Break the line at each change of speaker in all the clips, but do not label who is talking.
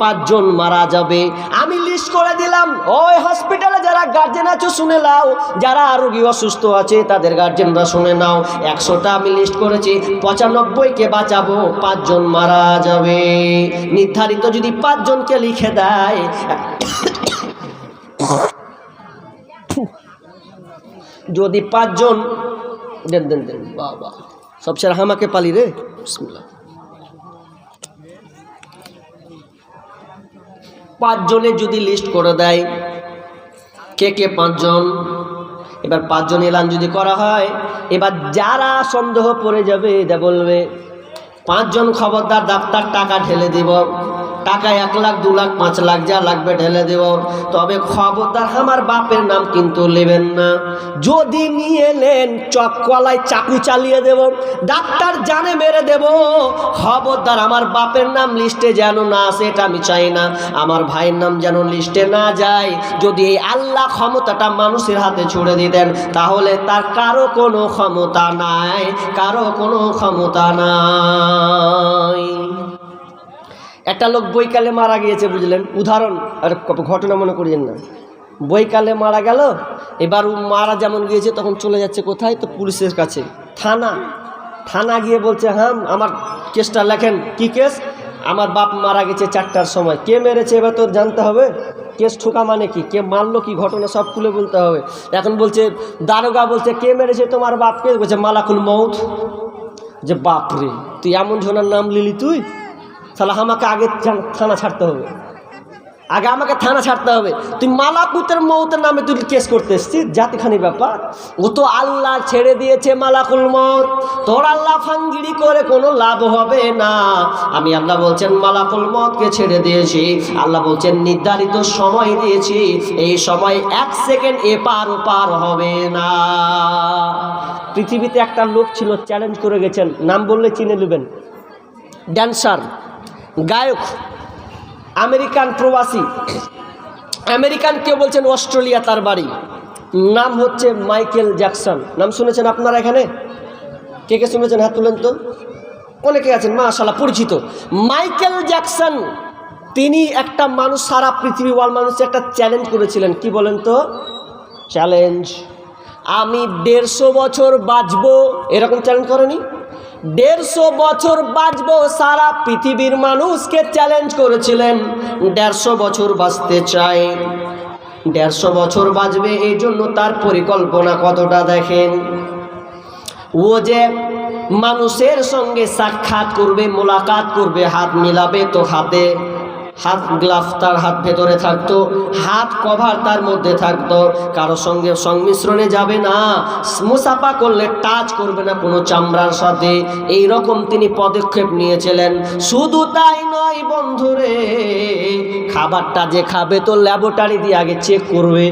পাঁচজন মারা যাবে। আমি লিস্ট করে দিলাম। ওই হসপিটালে যারা গার্জেন আছো, শুনে নাও। যারা রোগী অসুস্থ আছে, তাদের গার্জেনরা শুনে নাও। একশোটা আমি লিস্ট করেছি। পঁচানব্বইকে বাঁচাবো, পাঁচজন মারা যাবে। নির্ধারিত যদি পাঁচজনকে লিখে দেয়, যদি পাঁচজন দেন দেন দেন, বাবা। সবচেয়ে হামাকে পালি রে? বিসমিল্লাহ। পাঁচজনের যদি লিস্ট করে দেয়, কে কে পাঁচজন? এবার পাঁচজন এলান যদি করা হয়, এবার যারা সন্দেহ পড়ে যাবে এটা বলবে, পাঁচজন খবরদার ডাক্তার টাকা ঢেলে দিব। টাকা এক লাখ, দু লাখ, পাঁচ লাখ যা লাগবে ঢেলে দেব। তবে খবরদার আমার বাপের নাম কিন্তু নেবেন না। যদি নিয়ে এলেন চককলায় চাকু চালিয়ে দেব, ডাক্তার জানে মেরে দেব। খবরদার আমার বাপের নাম লিস্টে যেন না আসে, এটা আমি চাই না। আমার ভাইয়ের নাম যেন লিস্টে না যায়। যদি এই আল্লাহ ক্ষমতাটা মানুষের হাতে ছুড়ে দিতেন, তাহলে তার কারও কোনো ক্ষমতা নাই, কারও কোনো ক্ষমতা নাই। একটা লোক বৈকালে মারা গিয়েছে, বুঝলেন? উদাহরণ, আর ঘটনা মনে করিয়েন না। বৈকালে মারা গেল, এবার ও মারা যেমন গিয়েছে, তখন চলে যাচ্ছে কোথায়? তো পুলিশের কাছে। থানা। থানা গিয়ে বলছে হ্যাঁ আমার কেসটা লেখেন। কি কেস? আমার বাপ মারা গেছে চারটার সময়। কে মেরেছে এবার তোর জানতে হবে? কেস ঠোকা মানে কি? কে মারলো কি? ঘটনা সব খুলে বলতে হবে। এখন বলছে, দারোগা বলছে, কে মেরেছে তোমার বাপকে? বলছে, মালাকুল মৌত যে বাপ রে তুই এমন জনের নাম লিলি তুই? তাহলে আমাকে আগে থানা- ছাড়তে হবে। আগে আমাকে থানা ছাড়তে হবে। তুই মালাকুতের মৌতের নামে তুই কেস করতে এসছিস? জাতিখানি ব্যাপার। ও তো আল্লাহ ছেড়ে দিয়েছে মালাকুল মত তোর আল্লাহ ফাঙ্গিরি করে কোনো লাভ হবে না। আমি আল্লাহ বলছেন, মালাকুল মতকে ছেড়ে দিয়েছি। আল্লাহ বলছেন, নির্ধারিত সময় দিয়েছি। এই সময় এক সেকেন্ড এপার ওপার হবে না। পৃথিবীতে একটা লোক ছিল, চ্যালেঞ্জ করে গেছেন। নাম বললে চিনে নেবেন। ড্যান্সার গায়ক, আমেরিকান প্রবাসী। আমেরিকান কেউ বলছেন? অস্ট্রেলিয়া তার বাড়ি। নাম হচ্ছে মাইকেল জ্যাকসন। নাম শুনেছেন আপনারা এখানে? কে কে শুনেছেন? হাত তুলেন তো। অনেকে আছেন মাশাল্লাহ পরিচিত। মাইকেল জ্যাকসন, তিনি একটা মানুষ, সারা পৃথিবী ওয়ার্ল্ড মানুষকে একটা চ্যালেঞ্জ করেছিলেন। কি বলেন তো? চ্যালেঞ্জ। আমি দেড়শো বছর বাঁচবো। এরকম চ্যালেঞ্জ করেনি? দেড়শো বছর বাঁচবো সারা পৃথিবীর মানুষকে চ্যালেঞ্জ করেছিলেন। দেড়শো বছর বাঁচতে চাই দেড়শো বছর বাঁচবে এই জন্য তার পরিকল্পনা কতটা দেখেন? ও যে মানুষের সঙ্গে সাক্ষাৎ করবে, মোলাকাত করবে, হাত মিলাবে তো হাতে। হাত গ্লাভ তার হাত ভেতরে থাকতো, হাত কভার তার মধ্যে থাকতো। কারও সঙ্গে সংমিশ্রণে যাবে না, মুসাফা করলে টাচ করবে না কোনো চামড়ার সাথে। এই রকম তিনি পদক্ষেপ নিয়েছিলেন। শুধু তাই নয় বন্ধুরে, খাবারটা যে খাবে তো ল্যাবরেটরি দিয়ে আগে চেক করবে।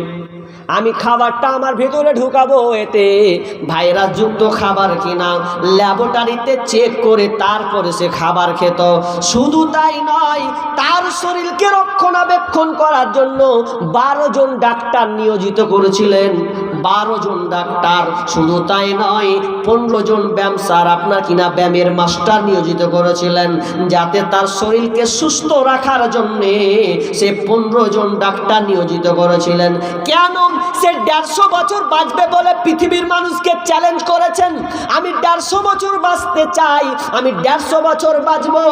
আমি খাবারটা আমার ভেতরে ঢুকাবো এতে ভাইরাস যুক্ত খাবার কিনা। ল্যাবরেটরিতে চেক করে তারপরে সে খাবার খেত। শুধু তাই নয়, তার শরীরকে রক্ষণাবেক্ষণ করার জন্য বারো জন ডাক্তার নিয়োজিত করেছিলেন। বারো জন ডাক্তার, শুধু তাই নয়, পনেরো জন ব্যায়াম স্যার আপনার কিনা ব্যায়ামের মাস্টার নিয়োজিত করেছিলেন, যাতে তার শরীরকে সুস্থ রাখার জন্যে সে পনেরো জন ডাক্তার নিয়োজিত করেছিলেন। কেন সে দেড়শো বছর বাঁচবে বলে পৃথিবীর মানুষকে চ্যালেঞ্জ করেছেন? আমি দেড়শো বছর বাঁচতে চাই, আমি দেড়শো বছর বাঁচবো।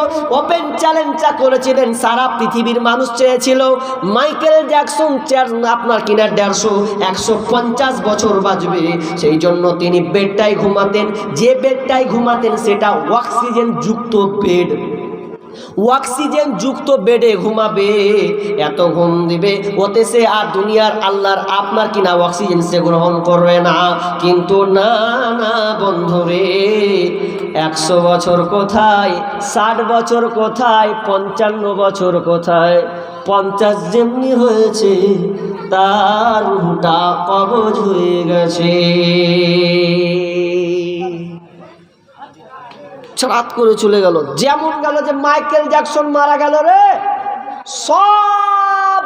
ওপেন চ্যালেঞ্জটা করেছিলেন, সারা পৃথিবীর মানুষ চেয়েছিল। মাইকেল জ্যাকসন আপনার কিনা দেড়শো, একশো পঞ্চাশ বছর বাঁচবে সেই জন্য তিনি বেডটাই ঘুমাতেন। যে বেডটাই ঘুমাতেন, সেটা অক্সিজেন যুক্ত বেড। অক্সিজেন যুক্ত বেডে ঘুমাবে, এত ঘুম দিবে। ওতে সে আর দুনিয়ার আল্লাহর আপনার কিনা অক্সিজেন সে গ্রহণ করবে না। কিন্তু না না, বন্ধুরে, একশো বছর কোথায়, ষাট বছর কোথায়, পঞ্চান্ন বছর কোথায়, পঞ্চাশ যেমনি হয়েছে তার রুটা কবজ হয়ে গেছে। রাত করে চলে গেল। যেমন গেল যে মাইকেল জ্যাকসন মারা গেল রে। সব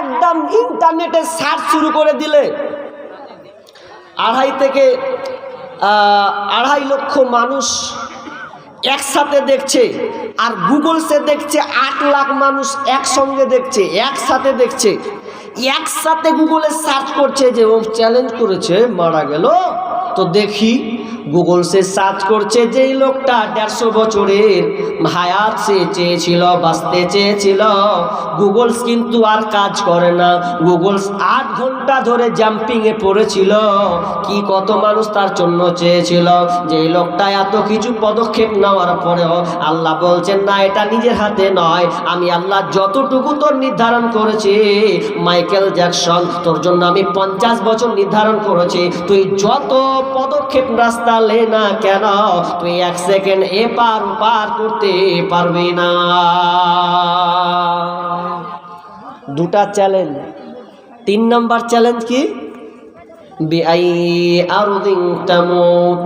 একদম ইন্টারনেটে সার্চ শুরু করে দিলে। আড়াই থেকে আড়াই লক্ষ মানুষ একসাথে দেখছে আর গুগল সে দেখছে আট লাখ মানুষ একসঙ্গে দেখছে, একসাথে দেখছে। একসাথে গুগলে সার্চ করছে যে ও চ্যালেঞ্জ করেছে মারা গেল। তো দেখি গুগল সে সার্চ করছে যেই লোকটা দেড়শো বছরের হায়াত সে চেয়েছিল, বাঁচতে চেয়েছিল। গুগলস কিন্তু আর কাজ করে না। গুগলস আট ঘণ্টা ধরে জাম্পিংয়ে পড়েছিল। কি কত মানুষ তার জন্য চেয়েছিল। যে লোকটা এত কিছু পদক্ষেপ নেওয়ার পরেও আল্লাহ বলছেন, না, এটা নিজের হাতে নয়। আমি আল্লাহ যতটুকু তোর নির্ধারণ করেছি, মাইকেল জ্যাকসন, তোর জন্য আমি পঞ্চাশ বছর নির্ধারণ করেছি। তুই যত পদক্ষেপ রাস্তা লে না কেন? তুই এক সেকেন্ড এ পার পার করতে পারবি না। দুটা চ্যালেঞ্জ তিন নম্বর চ্যালেঞ্জ কি? বিআই আরদিন তামুত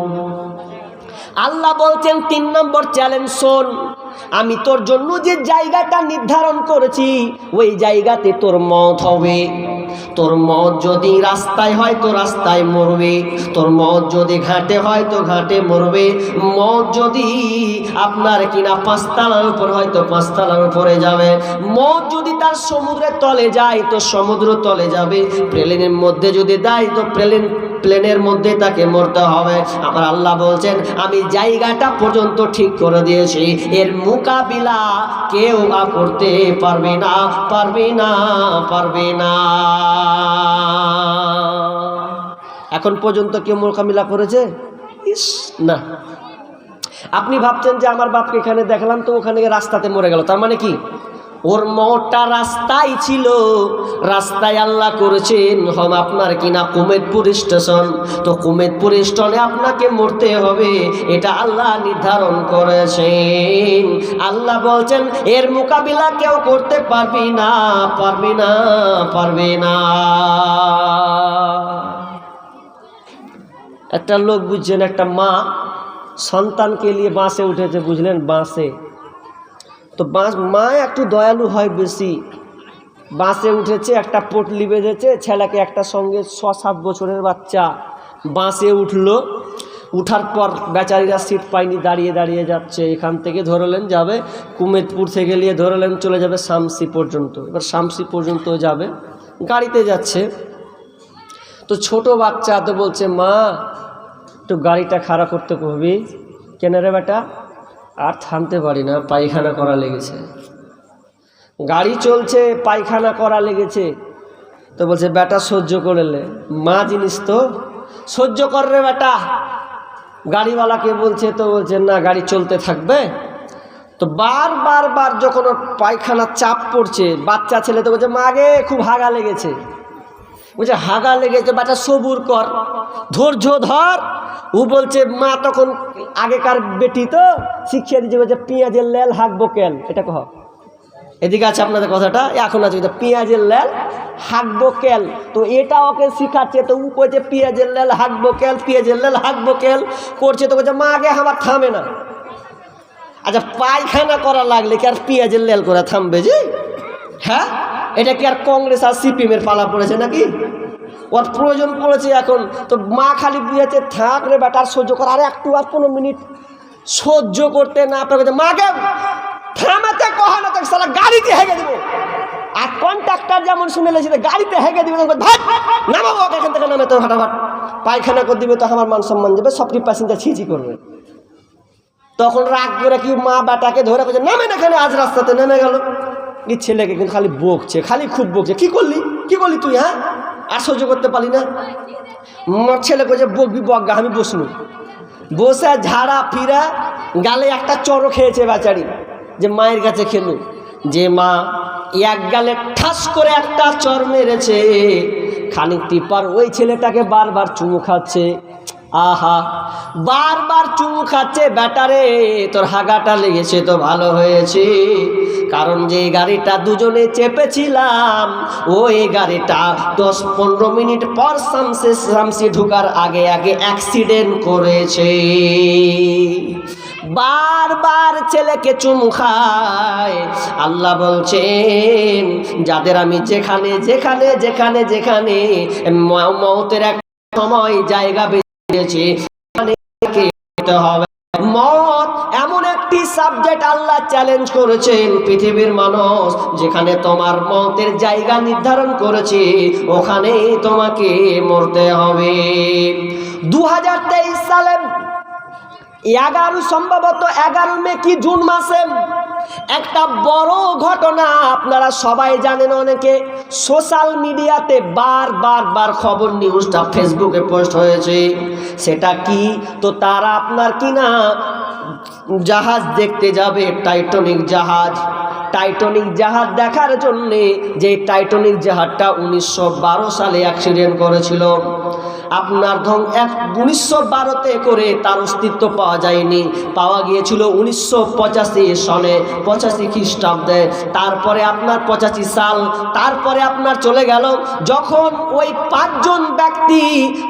আল্লাহ বলছেন, তিন নম্বর চ্যালেঞ্জ শোন। আমি তোর জন্য যে জায়গাটা নির্ধারণ করেছি, ওই জায়গাতে তোর মত হবে। তোর মত যদি রাস্তায় হয় তো রাস্তায় মরবে। তোর মত যদি ঘাটে হয় তো ঘাটে মরবে। মত যদি আপনার কিনা পাঁচতলার উপর হয় তো পাঁচতলার উপরে যাবে। মত যদি তার সমুদ্রের তলে যায় তো সমুদ্র তলে যাবে। প্লেনের মধ্যে যদি দেয় তো প্লেন, প্লেনের মধ্যে তাকে মরতে হবে। আমার আল্লাহ বলছেন, আমি জায়গাটা পর্যন্ত ঠিক করে দিয়েছি। এর মোকাবিলা কেউ বা করতে পারবে না পারবে না পারবে না। এখন পর্যন্ত কেউ মোকাবিলা করেছে? ইস, না। আপনি ভাবছেন যে আমার বাপকে এখানে দেখলাম তো ওখানে রাস্তাতে মরে গেল, তার মানে কি? ওর মরটা রাস্তায় ছিল। রাস্তায় আল্লাহ করেছেন, হম, আপনার কিনা কুমেদপুর স্টেশন? তো কুমেদপুর স্টেশনে আপনাকে মরতে হবে। এটা আল্লাহ নির্ধারণ করেছেন। আল্লাহ বলছেন, এর মোকাবিলা কেউ করতে পারবি না পারবি না, পারবে না। একটা লোক বুঝছেন, একটা মা সন্তানকে নিয়ে বাসে উঠেছে, বুঝলেন? বাসে। তো বাঁশ মা একটু দয়ালু হয় বেশি। বাঁশে উঠেছে, একটা পটলি বেঁধেছে, ছেলেকে একটা সঙ্গে ছ সাত বছরের বাচ্চা। বাঁশে উঠল, উঠার পর বেচারিরা সিট পায়নি, দাঁড়িয়ে দাঁড়িয়ে যাচ্ছে। এখান থেকে ধরলেন যাবে, কুমেদপুর থেকে নিয়ে ধরলেন, চলে যাবে শামসি পর্যন্ত। এবার শামসি পর্যন্ত যাবে, গাড়িতে যাচ্ছে। তো ছোট বাচ্চা তো বলছে, মা, একটু গাড়িটা খাড়া করতে কবি। কেন রে বেটা? আর থামতে পারি না, পায়খানা করা লেগেছে। গাড়ি চলছে, পায়খানা করা লেগেছে। তো বলছে, বেটা, সহ্য করলে মা জিনিস তো, সহ্য কর রে বেটা। গাড়িওয়ালাকে বলছে, তো বলছে, না, গাড়ি চলতে থাকবে। তো বার বার বার যখন পায়খানা চাপ পড়ছে, বাচ্চা ছেলে, তো বলছে মাগে খুব হাগা লেগেছে। বলছে হাগা লেগেছে, বাটা সবুর কর। ধৈর্য ধর। ও বলছে, মা, তখন আগেকার বেটি তো শিখিয়ে দিচ্ছে বলছে পেঁয়াজের লেল হাঁকবো কেন? এটা কহ। এদিকে আছে আপনাদের কথাটা, এখন আছে পেঁয়াজের লেল হাঁকবো কেল তো এটা ওকে শিখাচ্ছে, তো ও কইছে, পেঁয়াজের লেল হাঁকবো কেল পেঁয়াজের লেল হাঁকবো কেল করছে, তো বলছে, মা, আগে আমার থামে না। আচ্ছা পায়খানা করা লাগলে কি আর পেঁয়াজের লেল করে থামবে যে? হ্যাঁ? এটা কি আর কংগ্রেস আর সিপিএমের পালা পড়েছে নাকি? ওর প্রয়োজন পড়েছে এখন। তো মা খালি বুঝেছে থাক রে বেটার সহ্য কর, আর একটু আর পনেরো মিনিট সহ্য করতে না পারে। মাকে থামাতে কহানো তাকে সালা গাড়িতে হেগে দেবো। আর কন্ট্রাক্টর যেমন শুনে লেছিল গাড়িতে হেগে দিবে নামাবো এখান থেকে নামে তো হাঁটাভাট পায়খানা করে দিবে তো আমার মান সম্মান যাবে সবটি প্যাসেঞ্জার ছিঁচি করবে। তখন রাগ করে কি মা বেটাকে ধরে বলছে, নামে না এখানে, আজ রাস্তাতে নেমে গেল। ছেলেকে কিন্তু খালি বকছে, খালি খুব বকছে। কি করলি? কি করলি তুই হ্যাঁ? আর সহ্য করতে পারি না। আমার ছেলে কে বকবি বকগা আমি বসনু বসে ঝাড়া ফিরা গালে একটা চড়ো খেয়েছে বেচারি, যে মায়ের কাছে খেলু। যে মা এক গালে ঠাস করে একটা চর মেরেছে। খানিক টিপার ওই ছেলেটাকে বারবার চুমু খাচ্ছে। আহা, বারবার চুমু খাচ্ছে ব্যাটারে, তোর হাগাটা লেগেছে তো ভালো হয়েছে। কারণ যে গাড়িটা দুজনে চেপেছিলাম, ওই গাড়িটা দশ পনেরো মিনিট পর শামসে শামসি ঢুকার আগে আগে অ্যাক্সিডেন্ট করেছে। বারবার ছেলেকে চুমু খায়। আল্লাহ বলছেন, যাদের আমি যেখানে যেখানে যেখানে যেখানে মৌতের এক সময় জায়গা হবে। মত এমন একটি সাবজেক্ট আল্লাহ চ্যালেঞ্জ করেছেন পৃথিবীর মানুষ, যেখানে তোমার মতের জায়গা নির্ধারণ করেছে ওখানে তোমাকে মরতে হবে। দু হাজার তেইশ সালে এগারো সম্ভবত এগারো মে কি জুন মাসে? একটা বড় ঘটনা আপনারা সবাই জানেন অনেকে। সোশ্যাল মিডিয়াতে বার বার বার খবর নিউজটা ফেসবুকে পোস্ট হয়েছে। সেটা কি? তো তারা আপনার কি না জাহাজ দেখতে যাবে, টাইটনিক জাহাজ। টাইটনিক জাহাজ দেখার জন্যে যে টাইটনিক জাহাজটা উনিশশো বারো সালে অ্যাক্সিডেন্ট করেছিল। আপনার ধন এক উনিশশো বারোতে করে তার অস্তিত্ব পাওয়া যায়নি। পাওয়া গিয়েছিল উনিশশো পঁচাশি সনে, পঁচাশি খ্রিস্টাব্দে। তারপরে আপনার পঁচাশি সাল, তারপরে আপনার চলে গেল। যখন ওই পাঁচজন ব্যক্তি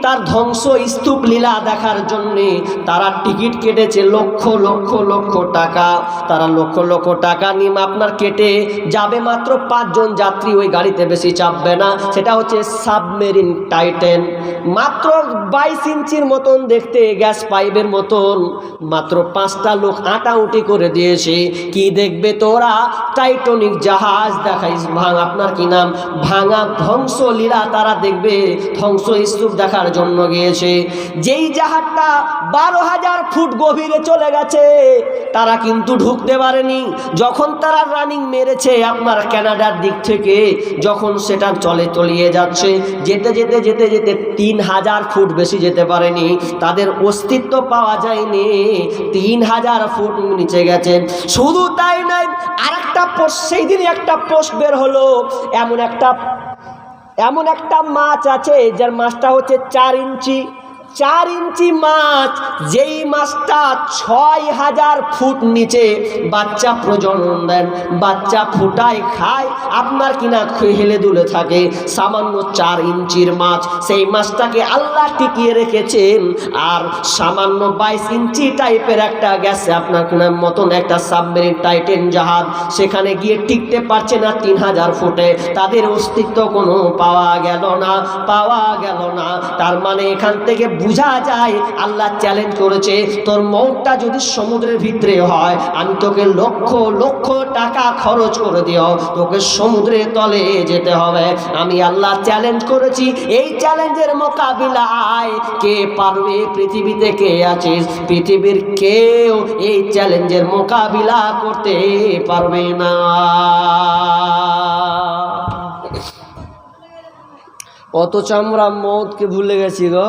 তার ধ্বংস স্তূপ লীলা দেখার জন্যে তারা টিকিট কেটেছে লক্ষ লক্ষ লক্ষ টাকা। তারা লক্ষ লক্ষ টাকা নিয়ে আপনার কেটে যাবে মাত্র পাঁচজন যাত্রী ওই গাড়িতে বেশি চাপবে না। সেটা হচ্ছে সাবমেরিন টাইটেন। মাত্র বাইশ ইঞ্চির মতন দেখতে গ্যাস পাইপের মতন। মাত্র পাঁচটা লোক আটাউটি করে দিয়েছে। কি দেখবে তোরা? টাইটনিক জাহাজ দেখাইস ভাঙ, আপনার কি নাম? ভাঙা ধ্বংস লীলা তারা দেখবে। ধ্বংস স্তূপ দেখার জন্য গিয়েছে। যেই জাহাজটা বারো হাজার ফুট গভীরে চলে গেছে, তারা কিন্তু ঢুকতে পারেনি। যখন তারা রানিং মেরেছে আপনার ক্যানাডার দিক থেকে, যখন সেটা চলে তলিয়ে যাচ্ছে। যেতে যেতে যেতে যেতে তিন হাজার ফুট বেশি যেতে পারেনি। তাদের অস্তিত্ব পাওয়া যায়নি। তিন হাজার ফুট নিচে গেছে। শুধু তাই নয় আর একটা পোস্ট সেই দিনই একটা পোস্ট বের হলো। এমন একটা এমন একটা মাছ আছে, যার মাছটা হচ্ছে চার ইঞ্চি। চার ইঞ্চি মাছ, যেই মাছটা ছয় হাজার ফুট নিচে বাচ্চা প্রজনন দেন, বাচ্চা ফুটায়, খায়, আপনার কিনা হেলে দুলে থাকে, সামান্য চার ইঞ্চির মাছ, সেই মাছটাকে আল্লাহ টিকিয়ে রেখেছেন, আর সামান্য বাইশ ইঞ্চি টাইপের একটা গেছে আপনার কিনা মতন একটা সাবমেরিন টাইটেন জাহাজ, সেখানে গিয়ে টিকতে পারছে না তিন হাজার ফুটে, তাদের অস্তিত্ব কোনো পাওয়া গেল না, পাওয়া গেল না, তার মানে এখান থেকে বোঝা যায়, আল্লাহ চ্যালেঞ্জ করেছে, তোর মনটা যদি সমুদ্রের ভিতরে হয়, আমি তোকে লক্ষ লক্ষ টাকা খরচ করে দিও, তোকে সমুদ্রের তলে যেতে হবে। আমি আল্লাহ চ্যালেঞ্জ করেছি, এই চ্যালেঞ্জের মোকাবিলায় কে পারবে, পৃথিবীতে কে আছিস? পৃথিবীর কেউ এই চ্যালেঞ্জের মোকাবিলা করতে পারবে না। অথচ আমরা মদকে ভুলে গেছি গো।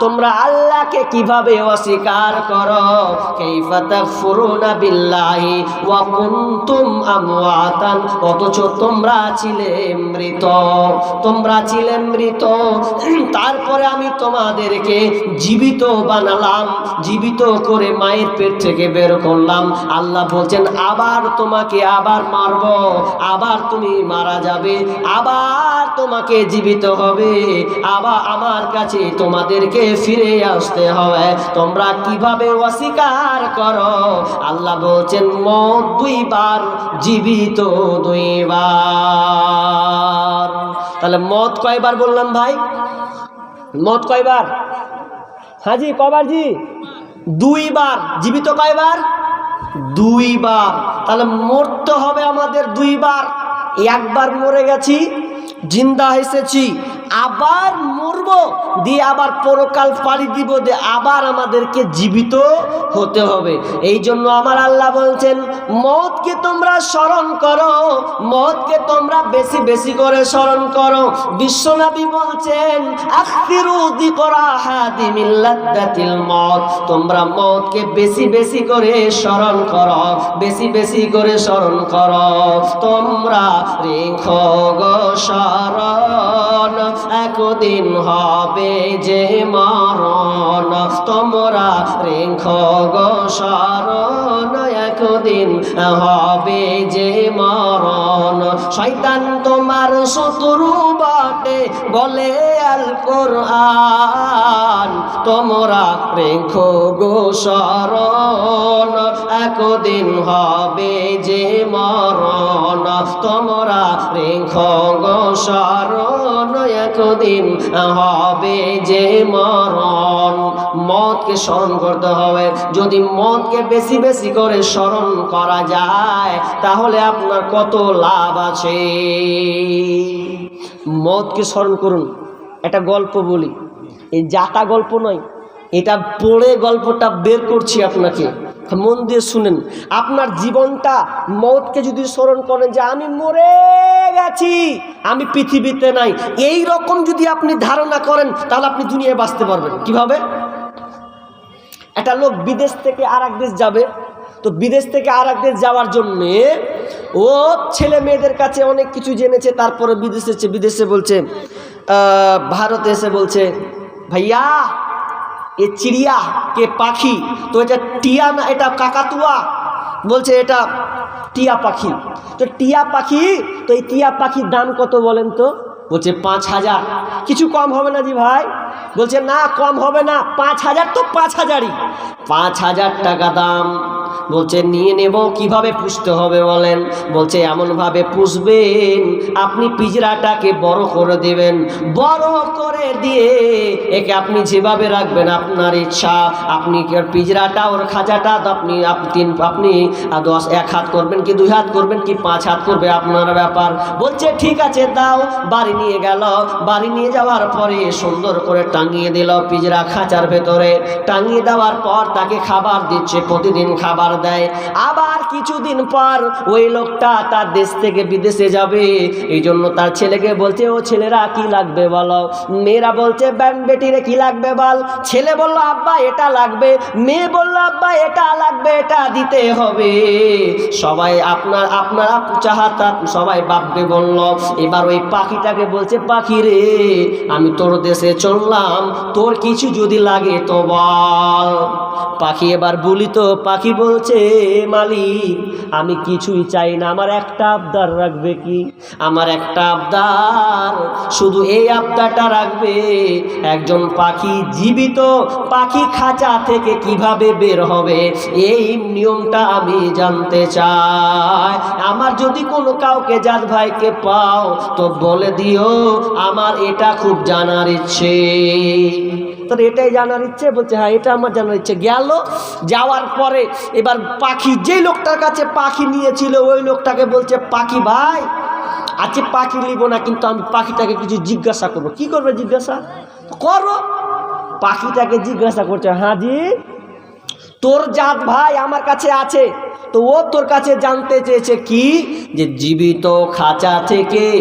তোমরা আল্লাহকে কীভাবে অস্বীকার করো? বিল্লাহি অথচ তোমরা ছিলে মৃত। তোমরা ছিলে মৃত। তারপরে আমি তোমাদেরকে জীবিত বানালাম। জীবিত করে মায়ের পেট থেকে বের করলাম। আল্লাহ বলছেন, আবার তোমাকে আবার মারব। আবার তুমি মারা যাবে। আবার তোমাকে জীবিত হবে আবার আমার কাছে তোমাদেরকে ফিরে আসতে হবে। তোমরা কীভাবে অস্বীকার করো? আল্লাহ বলছেন, মত দুইবার, জীবিত দুইবার। তাহলে মত কয়বার বললাম ভাই? মত কয়বার? হ্যাঁ জি, কবার জি? দুইবার। জীবিত কয়বার? দুইবার। তাহলে মরতে হবে আমাদের দুইবার। একবার মরে গেছি, জিন্দা এসেছি আবার মরব, দিয়ে আবার পরকাল পাড়ি দিব, দিয়ে আবার আমাদেরকে জীবিত হতে হবে। এই জন্য আমার আল্লাহ বলছেন, মদকে তোমরা স্মরণ করো, মদকে তোমরা বেশি বেশি করে স্মরণ করো। বিশ্বনবী বলছেন মত তোমরা মদকে বেশি বেশি করে স্মরণ করো, বেশি বেশি করে স্মরণ করো। তোমরা রেখো গো স্মরণ। একদিন হবে যে মরণ, তোমরা রেখো গো স্মরণ একদিন হবে যে মরণ, শয়তান তোমার শত্রু বটে বলে আল কোরআন, তোমরা রেখো গো শরণ একদিন হবে যে মরণ, তোমরা রেখো গো শরণ একদিন হবে যে মরণ। মদকে স্মরণ করতে হবে। যদি মদকে বেশি বেশি করে স্মরণ করা যায়, তাহলে আপনার কত লাভ আছে? মদকে স্মরণ করুন। একটা গল্প বলি। এই জাতা গল্প নয়, এটা পড়ে গল্পটা বের করছি আপনাকে। মন দিয়ে শুনেন। আপনার জীবনটা, মতকে যদি স্মরণ করেন যে আমি মরে গেছি, আমি পৃথিবীতে নাই। এই রকম যদি আপনি ধারণা করেন, তাহলে আপনি দুনিয়ায় বাঁচতে পারবেন। কীভাবে? একটা লোক বিদেশ থেকে আর দেশ যাবে। তো বিদেশ থেকে আর দেশ যাওয়ার জন্যে ও ছেলে মেয়েদের কাছে অনেক কিছু জেনেছে, তারপরে বিদেশে বিদেশে বলছে ভারতে এসে বলছে, ভাইয়া, এ চিড়িয়া কে পাখি? তো এটা টিয়া না, এটা কাকাতুয়া? বলছে, এটা টিয়া পাখি। তো টিয়া পাখি, তো এই টিয়া পাখির দাম কত বলেন তো? বলছে, পাঁচ হাজার। কিছু কম হবে না জি ভাই? বলছে, না, কম হবে না, পাঁচ হাজার তো পাঁচ হাজারই। পাঁচ হাজার টাকা দাম। বলছে, নিয়ে নেব, কীভাবে পুষতে হবে বলেন? বলছে, এমনভাবে পুষবেন, আপনি পিজরাটাকে বড় করে দেবেন। বড় করে দিয়ে একে আপনি যেভাবে রাখবেন, আপনার ইচ্ছা, আপনি পিজরাটা, ওর খাঁচাটা তো আপনি তিন, আপনি দশ, এক হাত করবেন কি, দুই হাত করবেন কি, পাঁচ হাত করবে, আপনার ব্যাপার। বলছে, ঠিক আছে, দাও। বাড়ি নিয়ে গেল। বাড়ি নিয়ে যাওয়ার পরে সুন্দর করে টাঙিয়ে দিল পিজরা খাঁচার ভেতরে। টাঙিয়ে দেওয়ার পর তাকে খাবার দিচ্ছে, প্রতিদিন খাবার দেয়। আবার কিছুদিন পর ওই লোকটা তার দেশ থেকে বিদেশে যাবে। এই জন্য তার ছেলেকে বলছে, ও ছেলেরা, কি লাগবে বলো? মেয়েরা বলছে, ব্যান বেটিরে কি লাগবে বল? ছেলে বলল, আব্বা, এটা লাগবে। মেয়ে বলল, আব্বা, এটা লাগবে, এটা দিতে হবে। সবাই আপনার, আপনারা চাহাতা সবাই বাপবে বলল, এবার ওই পাখিটাকে বলছে, পাখি রে, আমি তোর দেশে চললাম, তোর কিছু যদি লাগে তো বল। পাখি এবার বলি তো পাখি বলছে মালিক, আমি কিছুই চাই না। আমার একটা আবদার রাখবে কি? আমার একটা আবদার, শুধু এই আবদারটা রাখবে, একজন পাখি জীবিত পাখি খাঁচা থেকে কীভাবে বের হবে? এই নিয়মটা আমি জানতে চাই। আমার যদি কোনো কাউকে জাত ভাইকে পাও, তো বলে দিও, আমার এটা খুব জানার ইচ্ছে। তোর এটাই জানার ইচ্ছে, বলছে হ্যাঁ এটা আমার জানার ইচ্ছে। গেল, যাওয়ার পরে এবার পাখি যে লোকটার কাছে পাখি নিয়েছিল, ওই লোকটাকে বলছে, পাখি ভাই, আজকে পাখি নিব না, কিন্তু আমি পাখিটাকে কিছু জিজ্ঞাসা করব। কি করবে জিজ্ঞাসা? করো। পাখিটাকে জিজ্ঞাসা করছে হাজি তোর জাত ভাই আমার কাছে আছে। তো ও তোর কাছে জানতে চেয়েছে কি? যে জীবিত খাঁচা থেকে